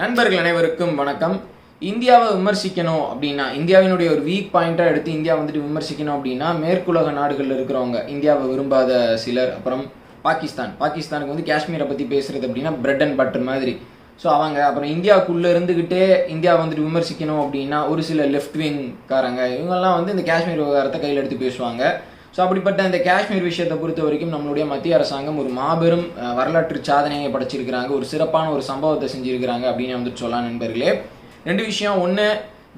நண்பர்கள் அனைவருக்கும் வணக்கம். இந்தியாவை விமர்சிக்கணும் அப்படின்னா இந்தியாவினுடைய ஒரு வீக் பாயிண்ட்டாக எடுத்து இந்தியா வந்துட்டு விமர்சிக்கணும் அப்படின்னா மேற்குலக நாடுகளில் இருக்கிறவங்க இந்தியாவை விரும்பாத சிலர் அப்புறம் பாகிஸ்தான். பாகிஸ்தானுக்கு வந்து காஷ்மீரை பற்றி பேசுறது அப்படின்னா பிரெட் அண்ட் பட்டர் மாதிரி. ஸோ அவங்க அப்புறம் இந்தியாவுக்குள்ளே இருந்துக்கிட்டே இந்தியா வந்துட்டு விமர்சிக்கணும் அப்படின்னா ஒரு சில லெஃப்ட் விங்காரங்க இவங்கெல்லாம் வந்து இந்த காஷ்மீர் விவகாரத்தை கையில் எடுத்து பேசுவாங்க. ஸோ அப்படிப்பட்ட இந்த காஷ்மீர் விஷயத்தை பொறுத்த வரைக்கும் நம்மளுடைய மத்திய அரசாங்கம் ஒரு மாபெரும் வரலாற்று சாதனையை படைச்சிருக்கிறாங்க. ஒரு சிறப்பான ஒரு சம்பவத்தை செஞ்சிருக்கிறாங்க அப்படின்னு வந்துட்டு சொல்லலாம் நண்பர்களே. ரெண்டு விஷயம். ஒன்று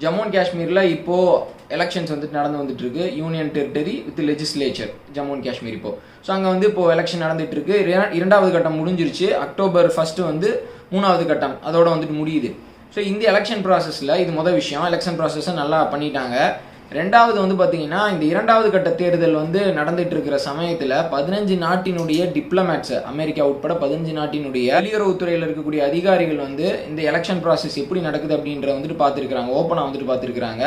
ஜம்மு அண்ட் காஷ்மீரில் இப்போது எலெக்ஷன்ஸ் வந்துட்டு நடந்து வந்துட்டு இருக்கு union territory with legislature Jammu and Kashmir இப்போ. ஸோ அங்கே வந்து இப்போ எலெக்ஷன் நடந்துட்டு இருக்கு இரண்டாவது கட்டம் முடிஞ்சிருச்சு. அக்டோபர் ஃபஸ்ட்டு வந்து மூணாவது கட்டம். அதோட வந்துட்டு முடியுது. ஸோ இந்த எலெக்ஷன் ப்ராசஸில் இது மொதல் விஷயம். எலெக்ஷன் ப்ராசஸை நல்லா பண்ணிட்டாங்க. ரெண்டாவது வந்து பார்த்தீங்கன்னா இந்த இரண்டாவது கட்ட தேர்தல் வந்து நடந்துட்டு இருக்கிற சமயத்தில் பதினஞ்சு நாட்டினுடைய டிப்ளமேட்ஸ் அமெரிக்கா உட்பட பதினஞ்சு நாட்டினுடைய வெளியுறவுத்துறையில் இருக்கக்கூடிய அதிகாரிகள் வந்து இந்த எலெக்ஷன் ப்ராசஸ் எப்படி நடக்குது அப்படின்ற வந்துட்டு பார்த்துருக்குறாங்க. ஓப்பனாக வந்துட்டு பார்த்துருக்குறாங்க.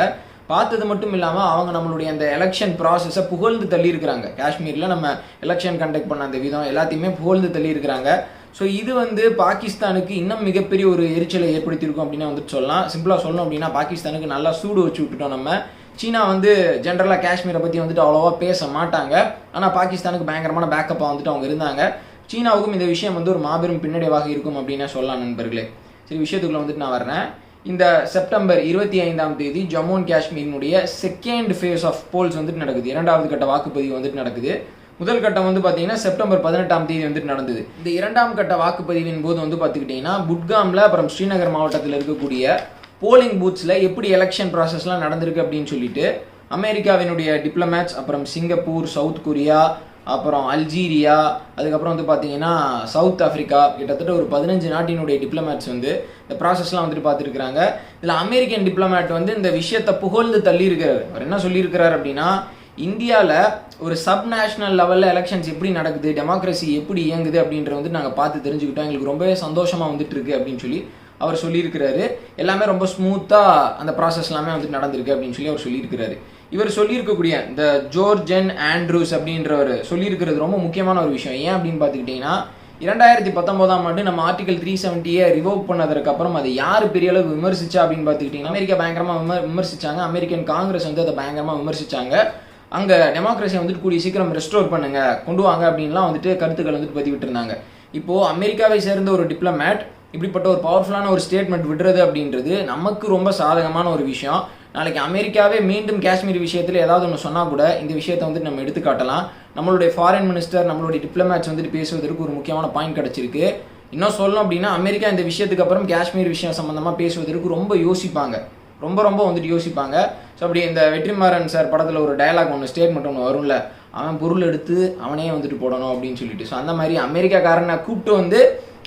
பார்த்தது மட்டும் இல்லாமல் அவங்க நம்மளுடைய அந்த எலெக்ஷன் ப்ராசஸை புகழ்ந்து தள்ளியிருக்கிறாங்க. காஷ்மீரில் நம்ம எலெக்ஷன் கண்டக்ட் பண்ண அந்த விதம் எல்லாத்தையுமே புகழ்ந்து தள்ளியிருக்கிறாங்க. ஸோ இது வந்து பாகிஸ்தானுக்கு இன்னும் மிகப்பெரிய ஒரு எரிச்சலை ஏற்படுத்தியிருக்கும் அப்படின்னு வந்துட்டு சொல்லலாம். சிம்பிளாக சொல்லணும் அப்படின்னா பாகிஸ்தானுக்கு நல்லா சூடு வச்சு விட்டுட்டோம் நம்ம. சீனா வந்து ஜென்ரலாக காஷ்மீரை பற்றி வந்துட்டு அவ்வளோவா பேச மாட்டாங்க. ஆனால் பாகிஸ்தானுக்கு பயங்கரமான பேக்கப்பாக வந்துட்டு அவங்க இருந்தாங்க. சீனாவுக்கும் இந்த விஷயம் வந்து ஒரு மாபெரும் பின்னடைவாக இருக்கும் அப்படின்னு சொல்லலாம் நண்பர்களே. சரி விஷயத்துக்குள்ள வந்துட்டு நான் வர்றேன். இந்த செப்டம்பர் இருபத்தி ஐந்தாம் தேதி ஜம்மு அண்ட் காஷ்மீரினுடைய செகண்ட் ஃபேஸ் ஆஃப் போல்ஸ் வந்துட்டு நடக்குது. இரண்டாவது கட்ட வாக்குப்பதிவு வந்துட்டு நடக்குது. முதல் கட்டம் வந்து பார்த்தீங்கன்னா செப்டம்பர் பதினெட்டாம் தேதி வந்துட்டு நடந்தது. இந்த இரண்டாம் கட்ட வாக்குப்பதிவின் போது வந்து பார்த்துக்கிட்டிங்கன்னா புட்காமில் அப்புறம் ஸ்ரீநகர் மாவட்டத்தில் இருக்கக்கூடிய போலிங் பூத்ஸில் எப்படி எலெக்ஷன் ப்ராசஸ்லாம் நடந்திருக்கு அப்படின்னு சொல்லிட்டு அமெரிக்காவினுடைய டிப்ளமேட்ஸ் அப்புறம் சிங்கப்பூர் சவுத் கொரியா அப்புறம் அல்ஜீரியா அதுக்கப்புறம் வந்து பார்த்தீங்கன்னா சவுத் ஆஃப்ரிக்கா கிட்டத்தட்ட ஒரு பதினஞ்சு நாட்டினுடைய டிப்ளமேட்ஸ் வந்து இந்த ப்ராசஸ்லாம் வந்துட்டு பார்த்துருக்குறாங்க. இதில் அமெரிக்கன் டிப்ளமேட் வந்து இந்த விஷயத்தை புகழ்ந்து தள்ளியிருக்கிறார். அவர் என்ன சொல்லியிருக்கிறார் அப்படின்னா இந்தியாவில் ஒரு சப் நேஷனல் லெவலில் எலெக்ஷன்ஸ் எப்படி நடக்குது டெமோக்ரஸி எப்படி இயங்குது அப்படின்ற வந்து நாங்கள் பார்த்து தெரிஞ்சுக்கிட்டோம். எங்களுக்கு ரொம்பவே சந்தோஷமாக வந்துட்டு இருக்கு அப்படின்னு சொல்லி அவர் சொல்லியிருக்கிறாரு. எல்லாமே ரொம்ப ஸ்மூத்தாக அந்த ப்ராசஸ் எல்லாமே வந்துட்டு நடந்திருக்கு அப்படின்னு சொல்லி அவர் சொல்லியிருக்கிறாரு. இவர் சொல்லியிருக்கக்கூடிய இந்த ஜோர்ஜன் ஆண்ட்ரூஸ் அப்படின்றவர் சொல்லியிருக்கிறது ரொம்ப முக்கியமான ஒரு விஷயம். ஏன் அப்படின்னு பார்த்துக்கிட்டிங்கன்னா இரண்டாயிரத்தி பத்தொன்பதாம் ஆண்டு நம்ம ஆர்டிகல் த்ரீ செவன்ட்டியை ரிவோவ் பண்ணதற்கு அப்புறம் அதை யார் பெரிய அளவு விமர்சிச்சா அப்படின்னு பார்த்துக்கிட்டிங்கன்னா அமெரிக்கா பயங்கரமாக விமர் விமர்சிச்சாங்க. அமெரிக்கன் காங்கிரஸ் வந்து அதை பயங்கரமாக விமர்சிச்சாங்க. அங்கே டெமோக்ரஸியை வந்துட்டு கூடிய சீக்கிரம் ரெஸ்டோர் பண்ணுங்க கொண்டு வாங்க அப்படின்லாம் வந்துட்டு கருத்துக்கள் வந்துட்டு பதிவிட்டு இருந்தாங்க இப்போது அமெரிக்காவை சேர்ந்த ஒரு டிப்ளமேட் இப்படிப்பட்ட ஒரு பவர்ஃபுல்லான ஒரு ஸ்டேட்மெண்ட் விடுறது அப்படின்றது நமக்கு ரொம்ப சாதகமான ஒரு விஷயம். நாளைக்கு அமெரிக்காவே மீண்டும் காஷ்மீர் விஷயத்தில் ஏதாவது ஒன்று சொன்னால் கூட இந்த விஷயத்தை வந்துட்டு நம்ம எடுத்துக்காட்டலாம் நம்மளுடைய ஃபாரின் மினிஸ்டர் நம்மளுடைய டிப்ளமேட்ஸ் வந்துட்டு பேசுவதற்கு ஒரு முக்கியமான பாயிண்ட் கிடச்சிருக்கு. இன்னும் சொல்லணும் அப்படின்னா அமெரிக்கா இந்த விஷயத்துக்கு அப்புறம் காஷ்மீர் விஷயம் சம்மந்தமாக பேசுவதற்கு ரொம்ப யோசிப்பாங்க. ரொம்ப ரொம்ப வந்துட்டு யோசிப்பாங்க. ஸோ அப்படி இந்த வெற்றிமாறன் சார் படத்தில் ஒரு டயலாக் ஒன்று ஸ்டேட்மெண்ட் ஒன்று வரும்ல. அவன் பொருள் எடுத்து அவனே வந்துட்டு போடணும் அப்படின்னு சொல்லிட்டு. ஸோ அந்த மாதிரி அமெரிக்காக்காரனை கூப்பிட்டு வந்து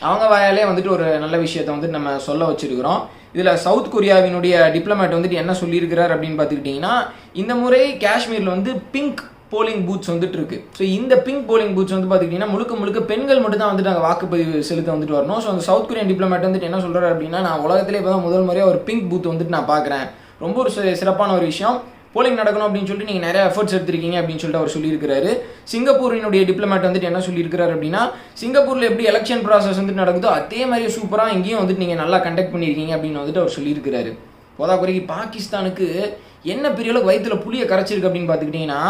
அவங்க வாயாலே வந்துட்டு ஒரு நல்ல விஷயத்தை வந்துட்டு நம்ம சொல்ல வச்சிருக்கிறோம். இதில் சவுத் கொரியாவினுடைய டிப்ளமேட் வந்துட்டு என்ன சொல்லியிருக்கிறார் அப்படின்னு பார்த்துக்கிட்டிங்கன்னா இந்த முறை காஷ்மீரில் வந்து பிங்க் போலிங் பூத்ஸ் வந்துட்டு இருக்கு. ஸோ இந்த பிங்க் போலிங் பூத்ஸ் வந்து பார்த்துக்கிட்டிங்கன்னா முழுக்க முழுக்க பெண்கள் மட்டும் தான் வந்துட்டு அங்கே வாக்குப்பதிவு செலுத்த வந்துட்டு வரணும். ஸோ அந்த சவுத் கொரியன் டிப்ளமேட் வந்துட்டு என்ன சொல்கிறாரு அப்படின்னா நான் உலகத்திலே இப்போ தான் முதல் முறையாக ஒரு பிங்க் பூத் வந்துட்டு நான் பார்க்குறேன். ரொம்ப ஒரு சிறப்பான ஒரு விஷயம். போலிங் நடக்கணும் அப்படின்னு சொல்லிட்டு நீங்கள் நிறைய எஃபர்ட்ஸ் எடுத்திருக்கீங்க அப்படின்னு சொல்லிட்டு அவர் சொல்லியிருக்கிறாரு. சிங்கப்பூரினுடைய டிப்ளமேட் வந்துட்டு என்ன சொல்லியிருக்கிறாரு அப்படின்னா சிங்கப்பூரில் எப்படி எலெக்ஷன் ப்ராசஸ் வந்துட்டு நடக்குதோ அதே மாதிரி சூப்பராக இங்கேயும் வந்துட்டு நீங்கள் நல்லா கண்டக்ட் பண்ணியிருக்கீங்க அப்படின்னு வந்துட்டு அவர் சொல்லியிருக்கிறாரு. போதா குறைக்கு பாகிஸ்தானுக்கு என்ன பெரிய அளவுக்கு வயிற்றுல புளியை கரைச்சிருக்கு அப்படின்னு பார்த்துக்கிட்டிங்கன்னா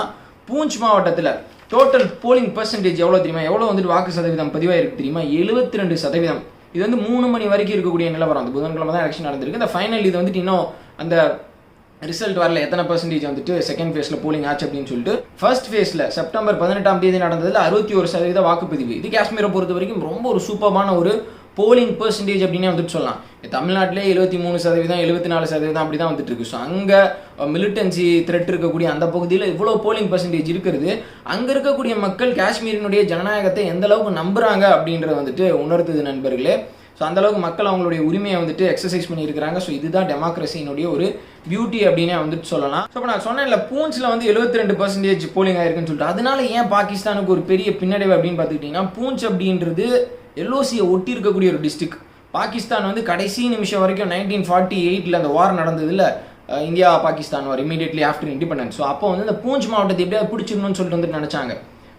பூஞ்ச் மாவட்டத்தில் டோட்டல் போலிங் பர்சன்டேஜ் எவ்வளோ தெரியுமா? எவ்வளோ வந்துட்டு வாக்கு சதவீதம் பதிவாயிருக்கு தெரியுமா? எழுபத்தி ரெண்டு சதவீதம். இது வந்து மூணு மணி வரைக்கும் இருக்கக்கூடிய நிலவரம். அந்த புதன்கிழமை தான் எலெக்ஷன் நடந்திருக்கு. இந்த ஃபைனல் இது வந்துட்டு இன்னும் அந்த ரிசல்ட் வரல எத்தனை பர்சன்டேஜ் வந்துட்டு செகண்ட் ஃபேஸில் போலிங் ஆச்சு அப்படின்னு சொல்லிட்டு ஃபர்ஸ்ட் ஃபேஸில் செப்டம்பர் பதினெட்டாம் தேதி நடந்ததில் அறுபத்தி ஒரு சதவீத வாக்குப்பதிவு. இது காஷ்மீரை பொறுத்த வரைக்கும் ரொம்ப ஒரு சூப்பரான ஒரு போலிங் பர்சன்டேஜ் அப்படின்னே வந்துட்டு சொல்லலாம். தமிழ்நாட்டிலே எழுபத்தி மூணு சதவீதம் எழுபத்தி நாலு சதவீதம் அப்படி தான் வந்துட்டு இருக்கு ஸோ அங்கே மிலிட்டன்சி த்ரெட் இருக்கக்கூடிய அந்த பகுதியில் இவ்வளோ போலிங் பர்சன்டேஜ் இருக்கிறது. அங்கே இருக்கக்கூடிய மக்கள் காஷ்மீரினுடைய ஜனநாயகத்தை எந்த அளவுக்கு நம்புறாங்க அப்படின்றத வந்துட்டு உணர்த்துது நண்பர்களே. ஸோ அந்தளவுக்கு மக்கள் அவங்களுடைய உரிமையை வந்துட்டு எக்ஸசைஸ் பண்ணியிருக்கிறாங்க. ஸோ இதுதான் டெமோக்ரஸினுடைய ஒரு பியூட்டி அப்படின்னே வந்துட்டு சொல்லலாம். ஸோ இப்போ நான் சொன்னேன்ல பூஞ்சில் வந்து 72% ரெண்டு பர்சன்டேஜ் போலிங் ஆயிருக்குன்னு சொல்லிட்டு. அதனால ஏன் பாகிஸ்தானுக்கு ஒரு பெரிய பின்னடைவு அப்படின்னு பார்த்துக்கிட்டிங்கன்னா பூஞ்ச் அப்படின்றது எல்ஓசியை ஒட்டி இருக்கக்கூடிய ஒரு டிஸ்ட்ரிக்ட் பாகிஸ்தான் வந்து கடைசி நிமிஷம் வரைக்கும் நைன்டீன் ஃபார்ட்டி எயிட்டில் அந்த war நடந்ததில் India Pakistan war immediately after independence so அப்போ வந்து இந்த பூஞ்ச் மாவட்டத்தை எப்படியாவது பிடிச்சிடணும்னு சொல்லிட்டு வந்துட்டு நினச்சாங்க.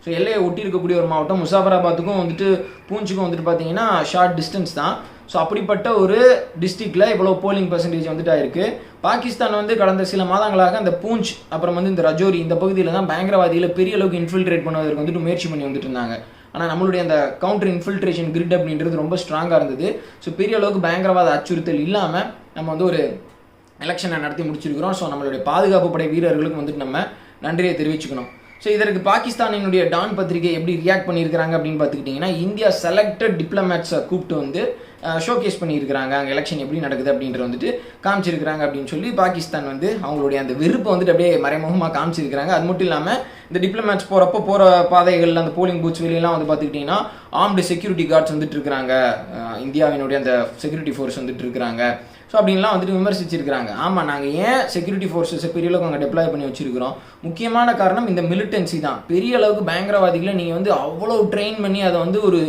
ஸோ எல்லையை ஒட்டி இருக்கக்கூடிய ஒரு மாவட்டம் முசாஃபராபாத்துக்கும் வந்துட்டு பூஞ்சுக்கும் வந்துட்டு பார்த்தீங்கன்னா ஷார்ட் டிஸ்டன்ஸ் தான். ஸோ அப்படிப்பட்ட ஒரு டிஸ்ட்ரிக்டில் இவ்வளோ போலிங் பர்சன்டேஜ் வந்துட்டு ஆயிருக்கு பாகிஸ்தான் வந்து கடந்த சில மாதங்களாக அந்த பூஞ்ச் அப்புறம் வந்து இந்த ரஜோரி இந்த பகுதியில் தான் பயங்கரவாதிகளை பெரிய அளவுக்கு இன்ஃபில்ட்ரேட் பண்ணுவதற்கு வந்துட்டு முயற்சி பண்ணி வந்துட்டு இருந்தாங்க. ஆனால் நம்மளுடைய அந்த கவுண்டர் இன்ஃபில்ட்ரேஷன் கிரிட் அப்படின்றது ரொம்ப ஸ்ட்ராங்காக இருந்தது. ஸோ பெரிய அளவுக்கு பயங்கரவாத அச்சுறுத்தல் இல்லாமல் நம்ம வந்து ஒரு எலெக்ஷனை நடத்தி முடிச்சிருக்கிறோம். ஸோ நம்மளுடைய பாதுகாப்பு படை வீரர்களுக்கு வந்துட்டு நம்ம நன்றியை தெரிவிச்சுக்கணும். ஸோ இதற்கு பாகிஸ்தானினுடைய டான் பத்திரிகை எப்படி ரியாக்ட் பண்ணியிருக்கிறாங்க அப்படின்னு பார்த்துக்கிட்டிங்கன்னா இந்தியா செலக்டட் டிப்ளமேட்ஸை கூப்பிட்டு வந்து ஷோகேஸ் பண்ணியிருக்கிறாங்க. அங்கே எலெக்ஷன் எப்படி நடக்குது அப்படின்ற வந்துட்டு காமிச்சிருக்கிறாங்க அப்படின்னு சொல்லி பாகிஸ்தான் வந்து அவங்களுடைய அந்த வெறுப்பை வந்துட்டு அப்படியே மறைமுகமாக காமிச்சிருக்கிறாங்க. அது மட்டும் இல்லாமல் இந்த டிப்ளமேட்ஸ் போகிறப்போ போகிற பாதைகள் அந்த போலிங் பூத்ஸ் வெளியெல்லாம் வந்து பார்த்துக்கிட்டிங்கன்னா ஆர்ம்டு செக்யூரிட்டி கார்ட்ஸ் வந்துட்டு இருக்கிறாங்க. இந்தியாவினுடைய அந்த செக்யூரிட்டி ஃபோர்ஸ் வந்துட்டு இருக்கிறாங்க. ஸோ அப்படின்லாம் வந்துட்டு விமர்சிச்சிருக்கிறாங்க. ஆமாம் நாங்கள் ஏன் செக்யூரிட்டி ஃபோர்ஸஸை பெரிய அளவுக்கு அங்கே டெப்ளாய் பண்ணி வச்சிருக்கிறோம்? முக்கியமான காரணம் இந்த மிலிட்டன்சி தான். பெரிய அளவுக்கு பயங்கரவாதிகளை நீங்கள் வந்து அவ்வளோ ட்ரெயின் பண்ணி அதை வந்து ஒரு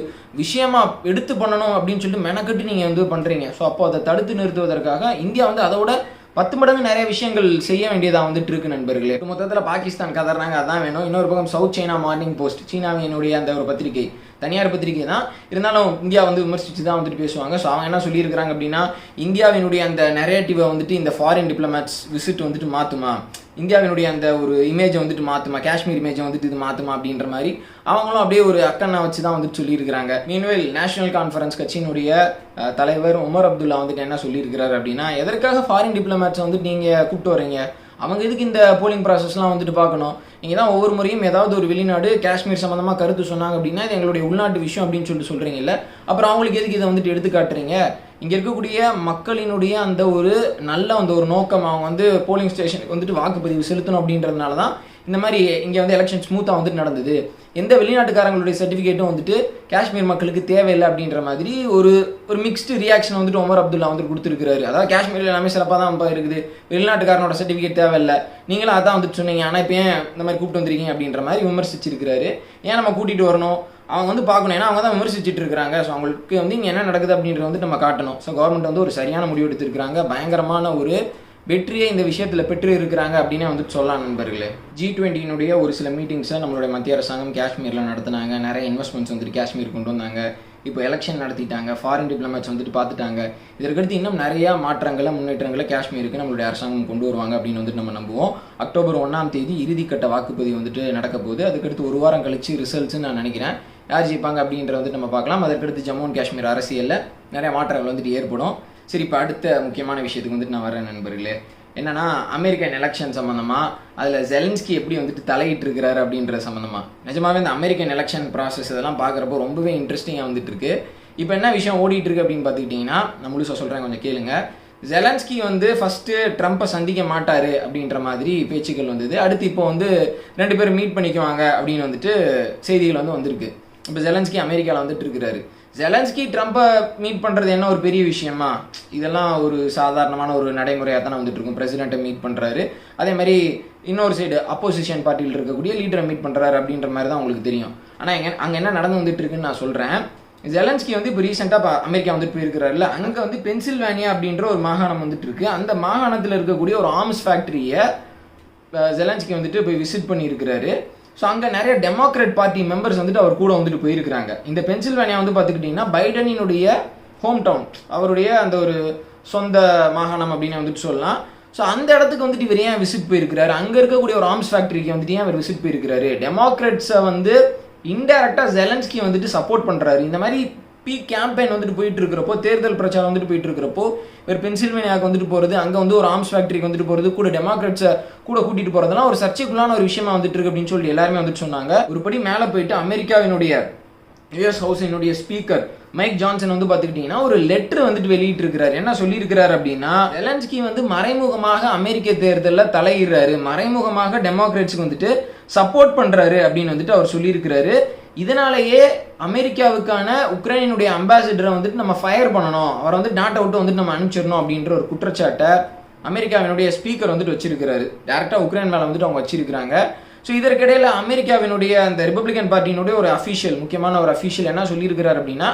விஷயமா எடுத்து பண்ணணும் அப்படின்னு சொல்லிட்டு மெனக்கட்டு நீங்கள் வந்து பண்ணுறீங்க ஸோ அப்போ அதை தடுத்து நிறுத்துவதற்காக இந்தியா வந்து அதோட பத்து மடங்கு நிறைய விஷயங்கள் செய்ய வேண்டியதாக வந்துட்டு இருக்கு நண்பர்களே. மொத்தத்தில் பாகிஸ்தான் கதறாங்க அதான் வேணும். இன்னொரு பக்கம் சவுத் சைனா மார்னிங் போஸ்ட் சீனாவினுடைய அந்த ஒரு பத்திரிகை. தனியார் பத்திரிகை தான். இருந்தாலும் இந்தியா வந்து விமர்சித்து தான் வந்துட்டு பேசுவாங்க. ஸோ அவங்க என்ன சொல்லியிருக்கிறாங்க அப்படின்னா இந்தியாவினுடைய அந்த நெரேட்டிவை வந்துட்டு இந்த ஃபாரின் டிப்ளமேட்ஸ் விசிட் வந்துட்டு மாற்றுமா இந்தியாவினுடைய அந்த ஒரு இமேஜை வந்துட்டு மாற்றுமா காஷ்மீர் இமேஜை வந்துட்டு இது மாற்றுமா அப்படின்ற மாதிரி அவங்களும் அப்படியே ஒரு அக்கண்ணா வச்சு தான் வந்துட்டு சொல்லியிருக்கிறாங்க. மீன்வேல் நேஷனல் கான்ஃபரன்ஸ் கட்சியினுடைய தலைவர் உமர் அப்துல்லா வந்துட்டு என்ன சொல்லியிருக்கிறாரு அப்படின்னா எதற்காக ஃபாரின் டிப்ளமேட்ஸை வந்துட்டு நீங்கள் கூப்பிட்டு வரீங்க அவங்க எதுக்கு இந்த போலிங் ப்ராசஸ்லாம் வந்துட்டு பார்க்கணும்? நீங்கள் தான் ஒவ்வொரு முறையும் ஏதாவது ஒரு வெளிநாடு காஷ்மீர் சம்மந்தமாக கருத்து சொன்னாங்க அப்படின்னா இது எங்களுடைய உள்நாட்டு விஷயம் அப்படின்னு சொல்லிட்டு சொல்கிறீங்கல்ல அப்புறம் அவங்களுக்கு எதுக்கு இதை வந்துட்டு எடுத்து காட்டுறீங்க? இங்கே இருக்கக்கூடிய மக்களினுடைய அந்த ஒரு நல்ல அந்த ஒரு நோக்கம் அவங்க வந்து போலிங் ஸ்டேஷனுக்கு வந்துட்டு வாக்குப்பதிவு செலுத்தணும் அப்படின்றதுனால தான் இந்த மாதிரி இங்கே வந்து எலெக்ஷன் ஸ்மூத்தாக வந்துட்டு நடந்தது. எந்த வெளிநாட்டுக்காரங்களுடைய சர்டிஃபிகேட்டும் வந்துட்டு காஷ்மீர் மக்களுக்கு தேவையில்லை அப்படின்ற மாதிரி ஒரு ஒரு மிக்ஸ்டு ரியாக்ஷன் வந்துட்டு உமர் அப்துல்லா வந்துட்டு கொடுத்துருக்காரு அதாவது காஷ்மீரில் எல்லாமே சிறப்பாக தான் இப்போ இருக்குது. வெளிநாட்டுக்காரனோட சர்டிஃபிகேட் தேவையில்லை. நீங்களும் அதான் வந்துட்டு சொன்னீங்க. ஆனால் இப்போ ஏன் இந்த மாதிரி கூப்பிட்டு வந்திருக்கீங்க அப்படின்ற மாதிரி விமர்சிச்சிருக்கிறாரு. ஏன் நம்ம கூட்டிகிட்டு வரணும்? அவங்க வந்து பார்க்கணும். ஏன்னா அவங்க தான் விமர்சிச்சுட்டு இருக்காங்க ஸோ அவங்களுக்கு வந்து இங்கே என்ன நடக்குது அப்படின்றத வந்து நம்ம காட்டணும். ஸோ கவர்மெண்ட் வந்து ஒரு சரியான முடிவு எடுத்திருக்கிறாங்க. பயங்கரமான ஒரு வெற்றியை இந்த விஷயத்தில் பெற்று இருக்கிறாங்க அப்படின்னு வந்து சொல்லலாம் நண்பர்களே. ஜி டுவெண்ட்டினுடைய ஒரு சில மீட்டிங்ஸை நம்மளுடைய மத்திய அரசாங்கம் காஷ்மீரில் நடத்தினாங்க. நிறைய இன்வெஸ்ட்மெண்ட்ஸ் வந்துட்டு காஷ்மீர் கொண்டு வந்தாங்க. இப்போ எலெக்ஷன் நடத்திட்டாங்க. ஃபாரின் டிப்ளமேட்ஸ் வந்துட்டு பார்த்துட்டாங்க. இதற்கடுத்து இன்னும் நிறையா மாற்றங்களை முன்னேற்றங்களை காஷ்மீருக்கு நம்மளுடைய அரசாங்கம் கொண்டு வருவாங்க அப்படின்னு வந்துட்டு நம்ம நம்புவோம். அக்டோபர் ஒன்றாம் தேதி இறுதிக்கட்ட வாக்குப்பதிவு வந்துட்டு நடக்க போகுது. அதுக்கடுத்து ஒரு வாரம் கழிச்சு ரிசல்ட்ஸ்னு நான் நினைக்கிறேன். யார் ஜெயிப்பாங்க அப்படின்றத வந்துட்டு நம்ம பார்க்கலாம். அதற்கடுத்து ஜம்மு அண்ட் காஷ்மீர் அரசியலில் நிறைய மாற்றங்கள் வந்துட்டு ஏற்படும். சரி இப்போ அடுத்த முக்கியமான விஷயத்துக்கு வந்துட்டு நான் வரேன் நண்பர்களே. என்னன்னா அமெரிக்கன் எலெக்ஷன் சம்மந்தமா அதில் ஜெலன்ஸ்கி எப்படி வந்துட்டு தலையிட்டு இருக்கிறாரு அப்படின்ற சம்மந்தமா நிஜமாவே இந்த அமெரிக்கன் எலெக்ஷன் ப்ராசஸ் இதெல்லாம் பார்க்குறப்போ ரொம்பவே இன்ட்ரெஸ்டிங்காக வந்துட்டு இருக்கு இப்போ என்ன விஷயம் ஓடிட்டு இருக்கு அப்படின்னு பார்த்துக்கிட்டிங்கன்னா நான் முழுசாக சொல்கிறேன் கொஞ்சம் கேளுங்க. ஜெலன்ஸ்கி வந்து ஃபஸ்ட்டு ட்ரம்ப்பை சந்திக்க மாட்டார் அப்படின்ற மாதிரி பேச்சுக்கள் வந்தது. அடுத்து இப்போ வந்து ரெண்டு பேரும் மீட் பண்ணிக்குவாங்க அப்படின்னு வந்துட்டு செய்திகள் வந்து வந்திருக்கு. இப்போ ஜெலன்ஸ்கி அமெரிக்காவில் வந்துட்டு இருக்கிறாரு. ஜெலன்ஸ்கி ட்ரம்ப்பை மீட் பண்ணுறது என்ன ஒரு பெரிய விஷயமா? இதெல்லாம் ஒரு சாதாரணமான ஒரு நடைமுறையாக தான் வந்துட்டு இருக்கும் பிரசிடெண்ட்டை மீட் பண்ணுறாரு அதே மாதிரி இன்னொரு சைடு அப்போசிஷன் பார்ட்டியில் இருக்கக்கூடிய லீடரை மீட் பண்ணுறாரு அப்படின்ற மாதிரி தான் உங்களுக்கு தெரியும். ஆனால் எங்கே அங்கே என்ன நடந்து வந்துட்டு இருக்குன்னு நான் சொல்கிறேன் ஜெலன்ஸ்கி வந்து இப்போ ரீசெண்டாக இப்போ அமெரிக்கா வந்துட்டு போயிருக்கிறாருல அங்கே வந்து பென்சில்வேனியா அப்படின்ற ஒரு மாகாணம் வந்துட்டு இருக்கு அந்த மாகாணத்தில் இருக்கக்கூடிய ஒரு ஆர்ம்ஸ் ஃபேக்ட்ரியை ஜெலன்ஸ்கி வந்துட்டு போய் விசிட் பண்ணியிருக்கிறாரு. ஸோ அங்கே நிறைய டெமோக்ரேட் பார்ட்டி மெம்பர்ஸ் வந்துட்டு அவர் கூட வந்துட்டு போயிருக்கிறாங்க. இந்த பென்சில்வேனியா வந்து பார்த்துக்கிட்டிங்கன்னா பைடனினுடைய ஹோம் டவுன் அவருடைய அந்த ஒரு சொந்த மாகாணம் அப்படின்னு வந்துட்டு சொல்லலாம். ஸோ அந்த இடத்துக்கு வந்துட்டு இவர் ஏன் விசிட் போயிருக்கிறாரு? அங்கே இருக்கக்கூடிய ஒரு ஆர்ம்ஸ் ஃபேக்டரிக்கு வந்துட்டு ஏன் அவர் விசிட் போயிருக்கிறாரு? டெமோக்ரேட்ஸை வந்து இன்டெரக்டாக ஜெலன்ஸ்கி வந்துட்டு சப்போர்ட் பண்ணுறாரு இந்த மாதிரி பி கேம்பெயின் வந்துட்டு போயிட்டு இருக்கிறப்போ தேர்தல் பிரச்சாரம் வந்துட்டு போயிட்டு இருக்கிறப்போ இவர் பென்சில்வேனியாவுக்கு வந்துட்டு போகிறது அங்கே வந்து ஒரு ஆர்ம்ஸ் ஃபேக்டரிக்கு வந்துட்டு போகிறது கூட டெமோக்ராட்ஸை கூட கூட்டிட்டு போகிறதுலாம் ஒரு சர்ச்சைக்குள்ளான ஒரு விஷயமா வந்துட்டு இருக்கு அப்படின்னு சொல்லி எல்லாருமே வந்துட்டு சொன்னாங்க. ஒரு படி மேலே போயிட்டு அமெரிக்காவினுடைய யுஎஸ் ஹவுஸினுடைய ஸ்பீக்கர் மைக் ஜான்சன் வந்து பார்த்துக்கிட்டிங்கன்னா ஒரு லெட்டர் வந்துட்டு வெளியிட்டு இருக்கிறார் என்ன சொல்லியிருக்கிறாரு அப்படின்னா எலன்ஸ்கி வந்து மறைமுகமாக அமெரிக்க தேர்தலில் தலையிடுறாரு. மறைமுகமாக டெமோக்ராட்ஸுக்கு வந்துட்டு சப்போர்ட் பண்ணுறாரு அப்படின்னு வந்துட்டு அவர் சொல்லியிருக்கிறாரு. இதனாலேயே அமெரிக்காவுக்கான உக்ரைனுடைய அம்பாசிடரை வந்துட்டு நம்ம ஃபயர் பண்ணணும். அவரை வந்து நாட்டை விட்டு வந்துட்டு நம்ம அனுப்பிச்சிடணும் அப்படின்ற ஒரு குற்றச்சாட்டை அமெரிக்காவினுடைய ஸ்பீக்கர் வந்துட்டு வச்சிருக்கிறாரு. டேரெக்டாக உக்ரைன் மேலே வந்துட்டு அவங்க வச்சிருக்கிறாங்க. ஸோ இதற்கிடையில் அமெரிக்காவினுடைய அந்த ரிப்பப்ளிகன் பார்ட்டியினுடைய ஒரு அஃபீஷியல் முக்கியமான ஒரு அஃபீஷியல் என்ன சொல்லியிருக்கிறார் அப்படின்னா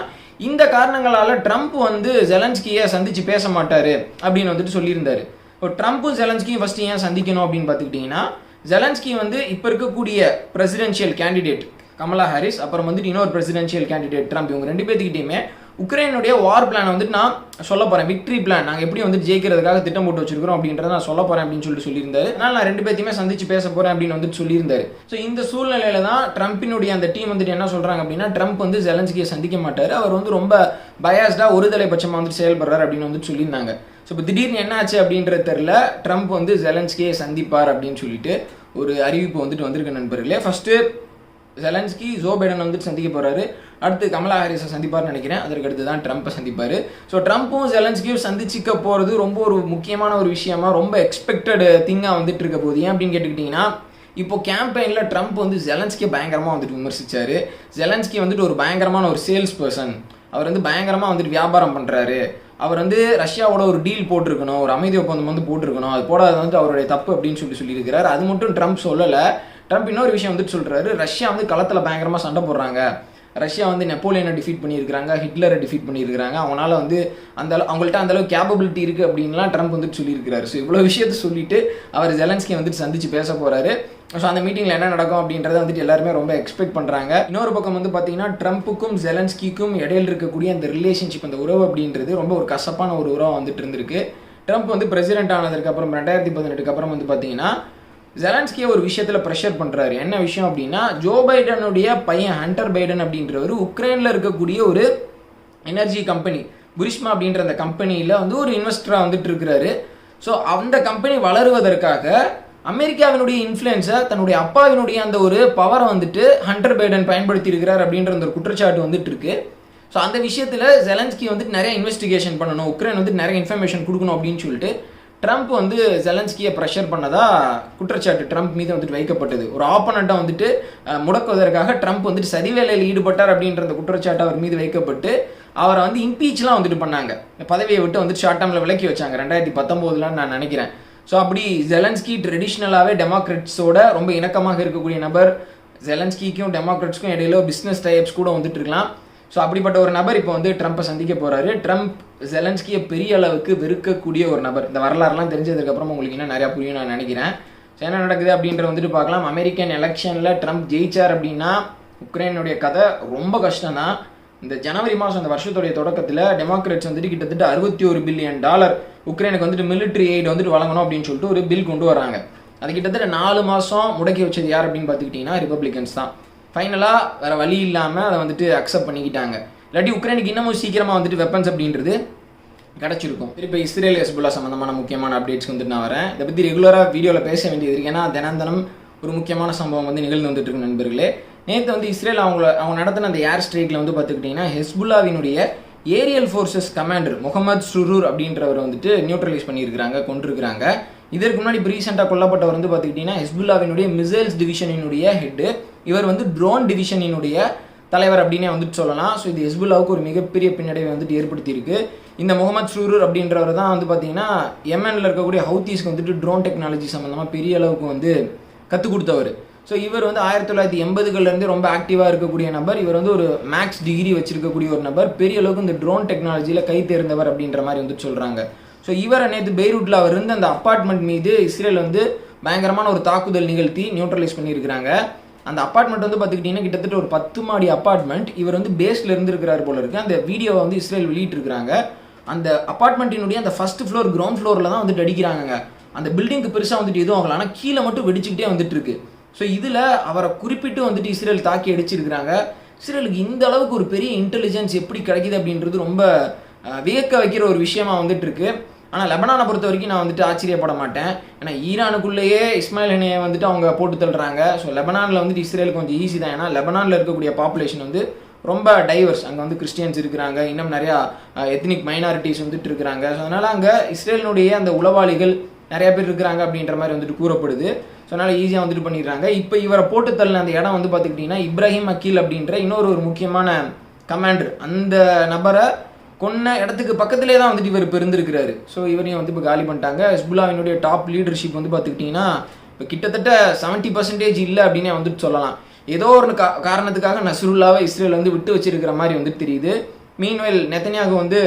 இந்த காரணங்களால் ட்ரம்ப் வந்து ஜெலன்ஸ்கியை சந்தித்து பேச மாட்டார் அப்படின்னு வந்துட்டு சொல்லியிருந்தாரு. இப்போ ட்ரம்ப்பும் ஜெலன்ஸ்கியும் ஃபஸ்ட்டு ஏன் சந்திக்கணும் அப்படின்னு பார்த்துக்கிட்டிங்கன்னா ஜெலன்ஸ்கி வந்து இப்போ இருக்கக்கூடிய பிரசிடென்ஷியல் கேண்டிடேட் கமலா ஹாரிஸ் அப்புறம் வந்துட்டு இன்னொரு பிரசிடென்ஷியல் கேண்டிடேட் ட்ரம்ப் இவங்க ரெண்டு பேர்த்துக்கிட்டையுமே உக்ரைனுடைய வார் பிளானை வந்துட்டு நான் சொல்ல போகிறேன் விக்ட்ரி பிளான் நாங்கள் எப்படி வந்து ஜெயிக்கிறதுக்காக திட்டம் போட்டு வச்சிருக்கிறோம் அப்படின்றத நான் சொல்ல போகிறேன் அப்படின்னு சொல்லிட்டு சொல்லியிருந்தாரு. அதனால் நான் ரெண்டு பேர்த்தையுமே சந்திச்சு பேச போகிறேன் அப்படின்னு வந்துட்டு சொல்லியிருந்தாரு. ஸோ இந்த சூழ்நிலையில தான் ட்ரம்ப்பினுடைய அந்த டீம் வந்துட்டு என்ன சொல்கிறாங்க அப்படின்னா ட்ரம்ப் வந்து ஜெலன்ஸ்கியை சந்திக்க மாட்டார். அவர் வந்து ரொம்ப பயாஸ்டாக ஒரு தலைபட்சமாக வந்துட்டு செயல்படுறாரு அப்படின்னு வந்துட்டு சொல்லியிருந்தாங்க. ஸோ இப்போ திடீர்னு என்ன ஆச்சு அப்படின்றது தெரில ட்ரம்ப் வந்து ஜெலன்ஸ்கியை சந்திப்பார் அப்படின்னு சொல்லிட்டு ஒரு அறிவிப்பு வந்துட்டு வந்திருக்கு நண்பர்களே. ஃபஸ்ட்டு ஜெலன்ஸ்கி ஜோ பைடன் வந்துட்டு சந்திக்க போகிறாரு அடுத்து கமலா ஹாரிஸை சந்திப்பார்னு நினைக்கிறேன். அதற்கு அடுத்து தான் ட்ரம்ப்பை சந்திப்பார். ஸோ ட்ரம்ப்பும் ஜெலன்ஸ்கியும் சந்திச்சிக்க போகிறது ரொம்ப ஒரு முக்கியமான ஒரு விஷயமா ரொம்ப எக்ஸ்பெக்டட் திங்காக வந்துட்டு இருக்க போகுது. ஏன் அப்படின்னு கேட்டுக்கிட்டிங்கன்னா இப்போ கேம்பெயினில் ட்ரம்ப் வந்து ஜெலன்ஸ்கியை பயங்கரமாக வந்துட்டு விமர்சித்தார் ஜெலன்ஸ்கி வந்துட்டு ஒரு பயங்கரமான ஒரு சேல்ஸ் பர்சன் அவர் வந்து பயங்கரமாக வந்துட்டு வியாபாரம் பண்ணுறாரு அவர் வந்து ரஷ்யாவோட ஒரு டீல் போட்டிருக்கணும். ஒரு அமைதி ஒப்பந்தம் வந்து போட்டிருக்கணும். அது போடாத வந்து அவருடைய தப்பு அப்படின்னு சொல்லி சொல்லியிருக்கிறார். அது மட்டும் ட்ரம்ப் சொல்லலை. ட்ரம்ப் இன்னொரு விஷயம் வந்துட்டு சொல்கிறாரு ரஷ்யா வந்து களத்தில் பயங்கரமாக சண்டை போடுறாங்க. ரஷ்யா வந்து நெப்போலியனை டிஃபீட் பண்ணியிருக்கிறாங்க ஹிட்லரை டிஃபீட் பண்ணியிருக்கிறாங்க. அவங்களால வந்து அந்த அவங்கள்ட்ட அந்தளவு கேப்பபிலிட்டி இருக்குது அப்படின்லாம் ட்ரம்ப் வந்துட்டு சொல்லியிருக்கிறாரு. ஸோ இவ்வளோ விஷயத்த சொல்லிட்டு அவர் ஜெலன்ஸ்கி வந்துட்டு சந்திச்சு பேச போகிறாரு ஸோ அந்த மீட்டிங்கில் என்ன நடக்கும் அப்படின்றத வந்துட்டு எல்லாருமே ரொம்ப எக்ஸ்பெக்ட் பண்ணுறாங்க இன்னொரு பக்கம் வந்து பார்த்தீங்கன்னா ட்ரம்ப்புக்கும் ஜெலன்ஸ்கிக்கும் இடையில இருக்கக்கூடிய அந்த ரிலேஷன்ஷிப் அந்த உறவு அப்படின்றது ரொம்ப ஒரு கசப்பான ஒரு உறவாக வந்துட்டு இருந்திருக்கு. ட்ரம்ப் வந்து பிரசிடென்ட் ஆனதுக்கப்புறம் ரெண்டாயிரத்தி பதினெட்டுக்கு அப்புறம் வந்து பார்த்தீங்கன்னா ஜெலான்ஸ்கியை ஒரு விஷயத்தில் ப்ரெஷர் பண்ணுறாரு என்ன விஷயம் அப்படின்னா ஜோ பைடனுடைய பையன் ஹண்டர் பைடன் அப்படின்றவர் உக்ரைனில் இருக்கக்கூடிய ஒரு எனர்ஜி கம்பெனி புரிஷ்மா அப்படின்ற அந்த கம்பெனியில் வந்து ஒரு இன்வெஸ்டராக வந்துட்டு இருக்கிறாரு. ஸோ அந்த கம்பெனி வளருவதற்காக அமெரிக்காவினுடைய இன்ஃப்ளூயன்ஸை தன்னுடைய அப்பாவினுடைய அந்த ஒரு பவரை வந்துட்டு ஹண்டர் பைடன் பயன்படுத்தி இருக்கிறார் அப்படின்ற அந்த ஒரு குற்றச்சாட்டு வந்துட்டு இருக்கு. ஸோ அந்த விஷயத்தில் ஜெலன்ஸ்கி வந்துட்டு நிறைய இன்வெஸ்டிகேஷன் பண்ணணும் உக்ரைன் வந்துட்டு நிறைய இன்ஃபர்மேஷன் கொடுக்கணும் அப்படின்னு சொல்லிட்டு ட்ரம்ப் வந்து ஜெலன்ஸ்கியை ப்ரெஷர் பண்ணதா குற்றச்சாட்டு ட்ரம்ப் மீது வந்துட்டு வைக்கப்பட்டது. ஒரு ஆப்பனண்ட்டை வந்துட்டு முடக்குவதற்காக ட்ரம்ப் வந்துட்டு சரிவேலையில் ஈடுபட்டார் அப்படின்ற அந்த குற்றச்சாட்டு அவர் மீது வைக்கப்பட்டு அவரை வந்து இம்பீச்லாம் வந்துட்டு பண்ணாங்க. பதவியை விட்டு வந்துட்டு ஷார்ட் டேர்மில் விலக்கி வச்சாங்க. ரெண்டாயிரத்தி பத்தொம்போதுலான்னு நான் நினைக்கிறேன். ஸோ அப்படி ஜெலன்ஸ்கி ட்ரெடிஷ்னலாகவே டெமோக்ரட்ஸோட ரொம்ப இணக்கமாக இருக்கக்கூடிய நபர் ஜெலன்ஸ்கிக்கும் டெமோக்ரட்ஸ்க்கும் இடையில பிஸ்னஸ் டைப்ஸ் கூட வந்துட்டு இருக்கலாம். ஸோ அப்படிப்பட்ட ஒரு நபர் இப்போ வந்து ட்ரம்ப்பை சந்திக்க போகிறாரு ட்ரம்ப் ஜெலன்ஸ்கியை பெரிய அளவுக்கு வெறுக்கக்கூடிய ஒரு நபர். இந்த வரலாறுலாம் தெரிஞ்சதுக்கப்புறம் உங்களுக்கு இன்னும் நிறையா புரியும் நான் நினைக்கிறேன். ஸோ என்ன நடக்குது அப்படின்ற வந்துட்டு பார்க்கலாம். அமெரிக்கன் எலெக்ஷனில் ட்ரம்ப் ஜெயிச்சார் அப்படின்னா உக்ரைனுடைய கதை ரொம்ப கஷ்டம் தான் இந்த ஜனவரி மாதம் இந்த வருஷத்துடைய தொடக்கத்தில் டெமோக்ராட்ஸ் வந்துட்டு கிட்டத்தட்ட அறுபத்தி ஒரு பில்லியன் டாலர் உக்ரைனுக்கு வந்துட்டு மிலிட்ரி எய்ட் வந்துட்டு வழங்கணும் அப்படின்னு சொல்லிட்டு ஒரு பில் கொண்டு வராங்க அது கிட்டத்தட்ட நாலு மாதம் முடக்கி வச்சது யார் அப்படின்னு பார்த்துக்கிட்டிங்கன்னா ரிப்பப்ளிகன்ஸ் தான். ஃபைனலாக வேறு வழி இல்லாமல் அதை வந்துட்டு அக்செப்ட் பண்ணிக்கிட்டாங்க. இல்லாட்டி உக்ரைனுக்கு இன்னமும் சீக்கிரமாக வந்துட்டு வெப்பன்ஸ் அப்படின்றது கிடச்சிருக்கும். இப்போ இஸ்ரேல் ஹெஸ்புல்லா சம்மந்தமான முக்கியமான அப்டேட்ஸ் வந்துட்டு நான் வரேன். இதை பற்றி ரெகுலராக வீடியோவில் பேச வேண்டியது இருக்கு. ஏன்னா தினம் தினம் ஒரு முக்கியமான சம்பவம் வந்து நிகழ்ந்து வந்துட்டு இருக்கு நண்பர்களே. நேற்று வந்து இஸ்ரேல் அவங்கள அவங்க நடத்தின அந்த ஏர் ஸ்ட்ரைக்கில் வந்து பார்த்துக்கிட்டிங்கன்னா ஹெஸ்புல்லாவினுடைய aerial forces commander Mohammed Surur அப்படின்றவர் வந்துட்டு நியூட்ரலைஸ் பண்ணியிருக்கிறாங்க கொண்டிருக்கிறாங்க இதற்கு முன்னாடி இப்போ ரீசெண்டாக கொல்லப்பட்டவர் வந்து பார்த்துக்கிட்டிங்கன்னா ஹெஸ்புல்லாவினுடைய மிசைல்ஸ் டிவிஷனினுடைய ஹெட்டு இவர் வந்து ட்ரோன் டிவிஷனினுடைய தலைவர் அப்படின்னே வந்துட்டு சொல்லலாம். ஸோ இது ஹெஸ்புல்லாவுக்கு ஒரு மிகப்பெரிய பின்னடைவை வந்துட்டு ஏற்படுத்தியிருக்கு. இந்த முகமது ஷூரூர் அப்படின்றவர் தான் வந்து பார்த்தீங்கன்னா எம்என்ல இருக்கக்கூடிய ஹவுத்தீஸ்க்கு வந்துட்டு ட்ரோன் டெக்னாலஜி சம்மந்தமாக பெரிய அளவுக்கு வந்து கற்றுக் கொடுத்தவர். ஸோ இவர் வந்து ஆயிரத்தி தொள்ளாயிரத்தி எண்பதுகள்லேருந்து ரொம்ப ஆக்டிவாக இருக்கக்கூடிய நபர். இவர் வந்து ஒரு மேக்ஸ் டிகிரி வச்சிருக்கக்கூடிய ஒரு நபர். பெரிய அளவுக்கு இந்த ட்ரோன் டெக்னாலஜியில் கை தேர்ந்தவர் அப்படின்ற மாதிரி வந்துட்டு சொல்கிறாங்க ஸோ இவரை நேற்று பெய்ரூட்டில் அவர் இருந்த அந்த அப்பார்ட்மெண்ட் மீது இஸ்ரேல் வந்து பயங்கரமான ஒரு தாக்குதல் நிகழ்த்தி நியூட்ரலைஸ் பண்ணியிருக்கிறாங்க. அந்த அப்பார்ட்மெண்ட் வந்து பார்த்துக்கிட்டிங்கன்னா கிட்டத்தட்ட ஒரு பத்து மாடி அப்பார்ட்மெண்ட் இவர் வந்து பேஸில் இருந்துருக்கிறார் போல இருக்கு. அந்த வீடியோவை வந்து இஸ்ரேல் வெளியிட்டிருக்கிறாங்க. அந்த அப்பார்ட்மெண்ட்டினுடைய அந்த ஃபஸ்ட் ஃப்ளோர் கிரவுண்ட் ஃப்ளோரில் தான் வந்துட்டு அடிக்கிறாங்க அந்த பில்டிங்க்கு பெருசாக வந்துட்டு எதுவும் அவங்கள ஆனால் கீழே மட்டும் வெடிச்சுக்கிட்டே வந்துட்டு இருக்கு ஸோ இதில் அவரை குறிப்பிட்டு வந்துட்டு இஸ்ரேல் தாக்கி அடிச்சிருக்கிறாங்க. இஸ்ரேலுக்கு இந்த அளவுக்கு ஒரு பெரிய இன்டெலிஜென்ஸ் எப்படி கிடைக்குது அப்படின்றது ரொம்ப வியக்க வைக்கிற ஒரு விஷயமா வந்துட்டு இருக்கு ஆனால் லெபனானை பொறுத்த வரைக்கும் நான் வந்துட்டு ஆச்சரியப்பட மாட்டேன். ஏன்னா ஈரானுக்குள்ளேயே இஸ்மாயில் ஹனியை வந்துட்டு அவங்க போட்டு தள்ளுறாங்க. ஸோ லெபனானில் வந்துட்டு இஸ்ரேல் கொஞ்சம் ஈஸி தான். ஏன்னா லெபனானில் இருக்கக்கூடிய பாப்புலேஷன் வந்து ரொம்ப டைவர்ஸ் அங்கே வந்து கிறிஸ்டியன்ஸ் இருக்கிறாங்க. இன்னும் நிறையா எத்னிக் மைனாரிட்டிஸ் வந்துட்டு இருக்கிறாங்க. ஸோ அதனால் அங்கே இஸ்ரேலினுடைய அந்த உளவாளிகள் நிறைய பேர் இருக்கிறாங்க அப்படின்ற மாதிரி வந்துட்டு கூறப்படுது. ஸோ அதனால் ஈஸியாக வந்துட்டு பண்ணிடுறாங்க. இப்போ இவரை போட்டு தள்ளின அந்த இடம் வந்து பார்த்துக்கிட்டிங்கன்னா இப்ராஹிம் அக்கீல் அப்படின்ற இன்னொரு ஒரு முக்கியமான கமாண்டர் அந்த நபரை கொன்ன இடத்துக்கு பக்கத்திலே தான் வந்துட்டு இவர் இப்போ இருந்திருக்கிறாரு. ஸோ இவரையும் வந்து இப்போ காலி பண்ணிட்டாங்க. ஹெஸ்புல்லாவினுடைய டாப் லீடர்ஷிப் வந்து பார்த்துக்கிட்டிங்கன்னா இப்போ கிட்டத்தட்ட செவன்ட்டி பர்சன்டேஜ் இல்லை அப்படின்னே வந்துட்டு சொல்லலாம். ஏதோ ஒரு கா காரணத்துக்காக நஸ்ருல்லாவை இஸ்ரேல் வந்து விட்டு வச்சிருக்கிற மாதிரி வந்துட்டு தெரியுது. மீன்வெல் நெத்தனியாக வந்து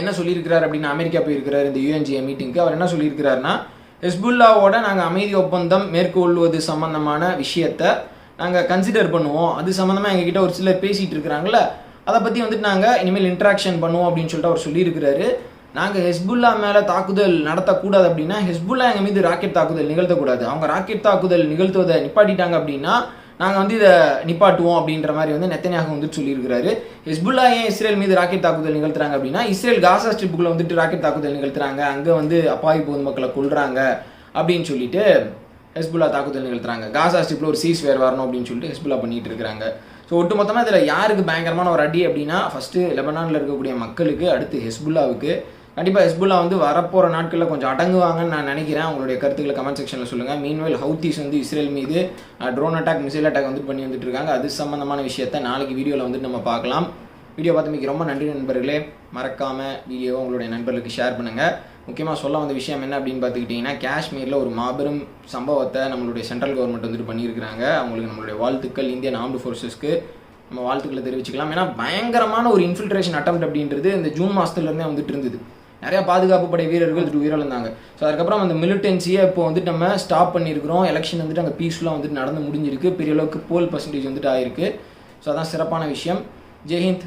என்ன சொல்லியிருக்கிறார் அப்படின்னு அமெரிக்கா போயிருக்கிறார் இந்த யூஎன்ஜிஏ மீட்டிங்க்கு அவர் என்ன சொல்லியிருக்கிறாருன்னா ஹெஸ்புல்லாவோட நாங்கள் அமைதி ஒப்பந்தம் மேற்கொள்வது சம்பந்தமான விஷயத்தை நாங்கள் கன்சிடர் பண்ணுவோம். அது சம்மந்தமாக எங்ககிட்ட ஒரு சிலர் பேசிகிட்டு இருக்கிறாங்களே அதை பற்றி வந்துட்டு நாங்கள் இனிமேல் இன்ட்ராக்ஷன் பண்ணுவோம் அப்படின்னு சொல்லிட்டு அவர் சொல்லியிருக்கிறாரு. நாங்கள் ஹெஸ்புல்லா மேலே தாக்குதல் நடத்தக்கூடாது அப்படின்னா ஹெஸ்புல்லா எங்கள் மீது ராக்கெட் தாக்குதல் நிகழ்த்தக்கூடாது. அவங்க ராக்கெட் தாக்குதல் நிகழ்த்துவதை நிப்பாட்டிட்டாங்க அப்படின்னா நாங்கள் வந்து இதை நிப்பாட்டுவோம் அப்படின்ற மாதிரி வந்து நெத்தனியாக வந்துட்டு சொல்லியிருக்கிறாரு. ஹெஸ்புல்லா ஏன் இஸ்ரேல் மீது ராக்கெட் தாக்குதல் நிகழ்த்துறாங்க அப்படின்னா இஸ்ரேல் காசா ஸ்ட்ரிப்புக்குள்ள வந்துட்டு ராக்கெட் தாக்குதல் நிகழ்த்துறாங்க. அங்கே வந்து அப்பாவி பொதுமக்களை கொள்றாங்க அப்படின்னு சொல்லிட்டு ஹெஸ்புல்லா தாக்குதல் நிகழ்த்துறாங்க. காசா ஸ்ட்ரிப்பில் ஒரு சீஸ் வேர் வரணும் அப்படின்னு சொல்லிட்டு ஹெஸ்புல்லா பண்ணிட்டு இருக்கிறாங்க. ஸோ ஒட்டு மொத்தமாக இதில் யாருக்கு பயங்கரமான ஒரு அடி அப்படின்னா ஃபஸ்ட்டு லெபனானில் இருக்கக்கூடிய மக்களுக்கு அடுத்து ஹெஸ்புல்லாவுக்கு. கண்டிப்பாக ஹெஸ்புல்லா வந்து வரப்போகிற நாட்களில் கொஞ்சம் அடங்குவாங்கன்னு நான் நினைக்கிறேன். உங்களுடைய கருத்துக்களை கமெண்ட் செக்ஷனில் சொல்லுங்கள் மீன்வெல் ஹவுத்திஸ் வந்து இஸ்ரேல் மீது ட்ரோன் அட்டாக் மிசைல் அட்டாக் வந்து பண்ணி வந்துட்டு இருக்காங்க. அது சம்மந்தமான விஷயத்தை நாளைக்கு வீடியோவில் வந்துட்டு நம்ம பார்க்கலாம். வீடியோ பார்த்தமைக்கு ரொம்ப நன்றி நண்பர்களே. மறக்காமல் வீடியோவை உங்களுடைய நண்பர்களுக்கு ஷேர் பண்ணுங்கள் முக்கியமாக சொல்ல வந்த விஷயம் என்ன அப்படின்னு பார்த்துக்கிட்டிங்கன்னா காஷ்மீரில் ஒரு மாபெரும் சம்பவத்தை நம்மளுடைய சென்ட்ரல் கவர்மெண்ட் வந்துட்டு பண்ணியிருக்கிறாங்க. அவங்களுக்கு நம்மளுடைய வாழ்த்துக்கள் இந்தியன் ஆர்ம்டு ஃபோர்ஸஸ்க்கு நம்ம வாழ்த்துக்களை தெரிவிச்சுக்கலாம். ஏன்னா பயங்கரமான ஒரு இன்ஃபில்ட்ரேஷன் அட்டம் அப்படின்றது இந்த ஜூன் மாதத்துலேருந்தே வந்துட்டு இருந்தது. நிறைய பாதுகாப்பு படை வீரர்கள் வந்துட்டு உயிரிழந்தாங்க. ஸோ அதுக்கப்புறம் அந்த மிலிட்டன்சியை இப்போ வந்துட்டு நம்ம ஸ்டாப் பண்ணியிருக்கிறோம். எலெக்ஷன் வந்துட்டு அங்கே பீஸ்ஃபுல்லாக வந்துட்டு நடந்து முடிஞ்சிருக்கு. பெரிய அளவுக்கு போல் பர்சன்டேஜ் வந்துட்டு ஆயிருக்கு. ஸோ அதான் சிறப்பான விஷயம். ஜெய்ஹிந்த்